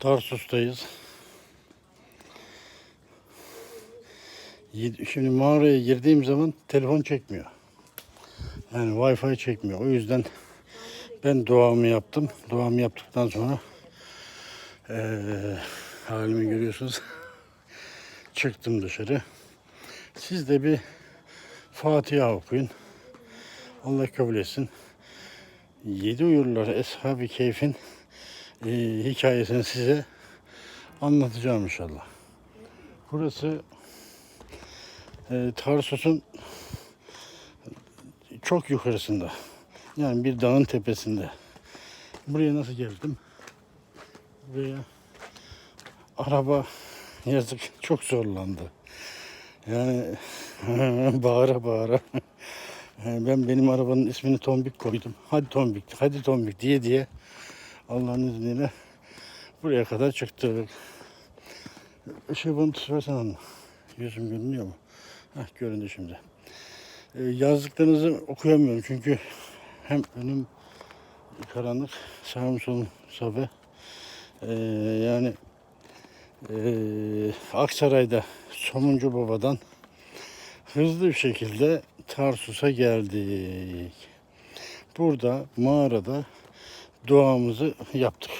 Tarsus'tayız. Şimdi mağaraya girdiğim zaman telefon çekmiyor. Yani Wi-Fi çekmiyor. O yüzden ben duamı yaptım. Duamı yaptıktan sonra eee halimi görüyorsunuz. Çıktım dışarı. Siz de bir Fatiha okuyun. Allah kabul etsin. Yedi uyurlar Eshab-ı Keyf'in hikayesini size anlatacağım inşallah. Burası e, Tarsus'un çok yukarısında. Yani bir dağın tepesinde. Buraya nasıl geldim? Buraya araba yazık çok zorlandı. Yani bağıra bağıra. Ben benim arabanın ismini Tombik koydum. Hadi Tombik, hadi Tombik diye diye Allah'ın izniyle buraya kadar çıktık. Işığı bunu tutuversen anla. Yüzüm görünüyor mu? Heh, göründü şimdi. Ee, yazdıklarınızı okuyamıyorum çünkü hem önüm karanlık, sağım solum sobe. Ee, yani ee, Aksaray'da Somuncu Baba'dan hızlı bir şekilde Tarsus'a geldik. Burada mağarada duamızı yaptık.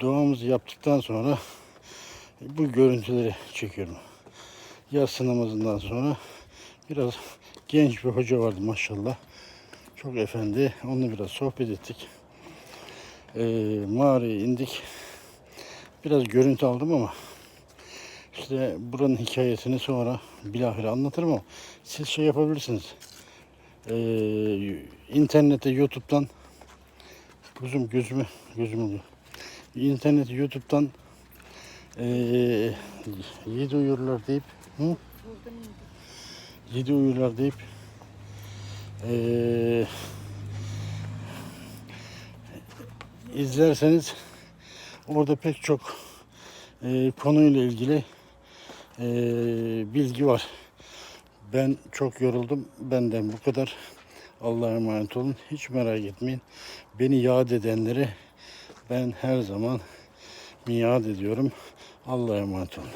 Duamızı yaptıktan sonra bu görüntüleri çekiyorum. Yatsı namazından sonra biraz genç bir hoca vardı maşallah. Çok efendi. Onunla biraz sohbet ettik. Ee, mağaraya indik. Biraz görüntü aldım ama işte buranın hikayesini sonra bilahare anlatırım ama siz şey yapabilirsiniz. Ee, internette YouTube'dan gözüm gözümü gözüm oluyor. İnternette YouTube'dan ee, yedi uyurlar deyip hı? yedi uyurlar deyip ee, izlerseniz orada pek çok ee, konuyla ilgili ee, bilgi var. Ben çok yoruldum. Benden bu kadar. Allah'a emanet olun. Hiç merak etmeyin. Beni yad edenleri ben her zaman miad ediyorum. Allah'a emanet olun.